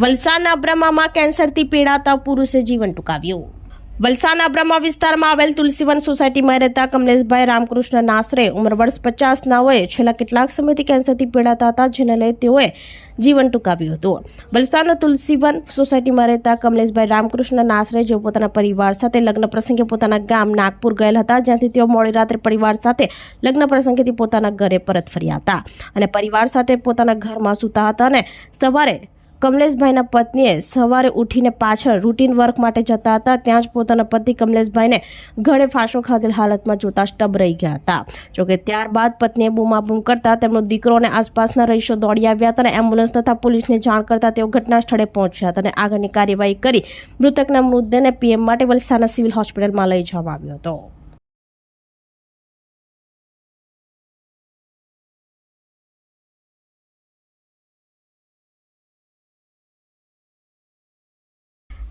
વલસાડના બ્રહ્મામાં કેન્સરથી પીડાતા પુરુષે જીવન ટૂંકાવ્યું. વલસાડના બ્રહ્મા વિસ્તારમાં આવેલ તુલસીવન સોસાયટીમાં રહેતા કમલેશભાઈ રામકૃષ્ણ નાસરે ઉંમર વર્ષ પચાસના હોય છેલ્લા કેટલાક સમયથી કેન્સરથી પીડાતા હતા, જેને લઈ તેઓએ જીવન ટૂંકાવ્યું હતું. વલસાડના તુલસીવન સોસાયટીમાં રહેતા કમલેશભાઈ રામકૃષ્ણ નાસરે જેઓ પોતાના પરિવાર સાથે લગ્ન પ્રસંગે પોતાના ગામ નાગપુર ગયેલ હતા, જ્યાંથી તેઓ મોડી રાત્રે પરિવાર સાથે લગ્ન પ્રસંગેથી પોતાના ઘરે પરત ફર્યા હતા અને પરિવાર સાથે પોતાના ઘરમાં સૂતા હતા અને સવારે કમલેશભાઈના પત્નીએ સવારે ઉઠીને પાછળ રૂટીન વર્ક માટે જતા હતા. ત્યાં જ પોતાના પતિ કમલેશભાઈને ઘરે ફાંસો ખાધેલ હાલતમાં જોતા સ્ટબ રહી ગયા હતા. જોકે ત્યારબાદ પત્નીએ બૂમાબૂમ કરતા તેમનો દીકરો અને આસપાસના રહીશો દોડી આવ્યા હતા અને એમ્બ્યુલન્સ તથા પોલીસને જાણ કરતા તેઓ ઘટના સ્થળે પહોંચ્યા હતા અને આગળની કાર્યવાહી કરી મૃતકના મૃતદેહને પીએમ માટે વલસાડના સિવિલ હોસ્પિટલમાં લઈ જવામાં આવ્યો હતો.